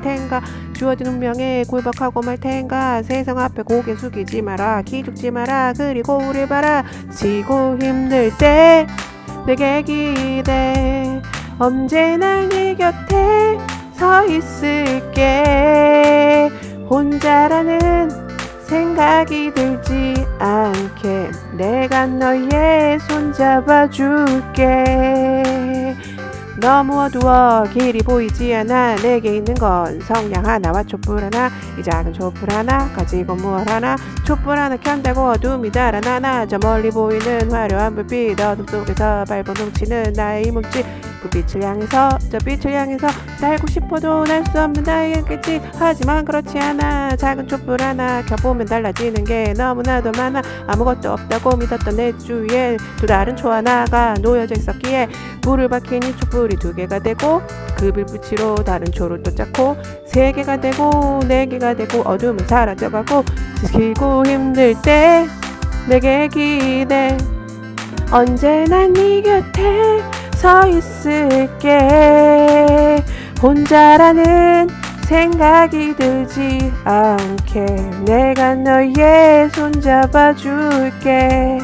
텐가 주어진 운명에 굴복하고 말 텐가 세상 앞에 고개 숙이지 마라 기죽지 마라 그리고 우릴 봐라. 지고 힘들 때 내게 기대. 언제나 네 곁에 서 있을게. 혼자라는 생각이 들지 않게 내가 너의 손 잡아줄게 너무 어두워 길이 보이지 않아 내게 있는 건 성냥 하나와 촛불 하나 이 작은 촛불 하나 가지고 무얼 하나 촛불 하나 켠다고 어둠이 달아나나. 저 멀리 보이는 화려한 불빛 어둠 속에서 뭉치는 나의 이목 지 불빛을 향해서 저 빛을 향해서 날고 싶어도 날 수 없는 끝이 하지만 그렇지 않아. 작은 촛불 하나 켜보면 달라지는 게 너무나도 많아. 아무것도 없다고 믿었던 내 주위에 또 다른 초 하나가 놓여져 있었기에 불을 밝힌 이 촛불이 두 개가 되고 그 불빛으로 다른 초를 또 찾고 세 개가 되고 네 개가 되고 어둠은 사라져가고 지키고 힘들 때 내게 기대. 언제나 네 곁에 서 있을게. 혼자라는 생각이 들지 않게 내가 너의 손 잡아줄게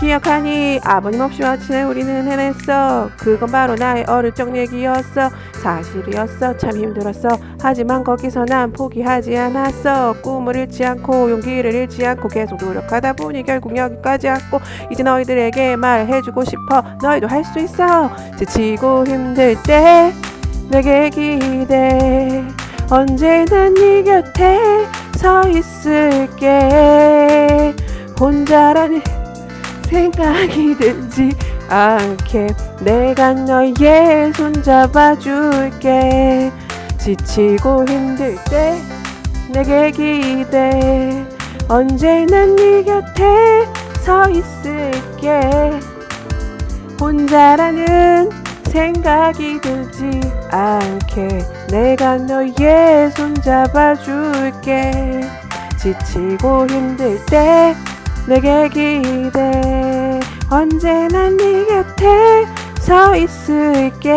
기억하니 아버님 없이 마침내 우리는 해냈어. 그건 바로 나의 어릴 적 얘기였어. 사실이었어. 참 힘들었어. 하지만 거기서 난 포기하지 않았어. 꿈을 잃지 않고 용기를 잃지 않고 계속 노력하다 보니 결국 여기까지 왔고 이제 너희들에게 말해주고 싶어. 너희도 할 수 있어. 지치고 힘들 때 내게 기대. 언제나 네 곁에 서 있을게. 혼자라는 생각이 들지 않게 내가 너의 손 잡아줄게. 지치고 힘들 때 내게 기대. 언제나 네 곁에 서 있을게. 혼자라는 생각이 들지 않게 내가 너의 손 잡아줄게. 지치고 힘들 때 내게 기대. 언제나 네 곁에 서 있을게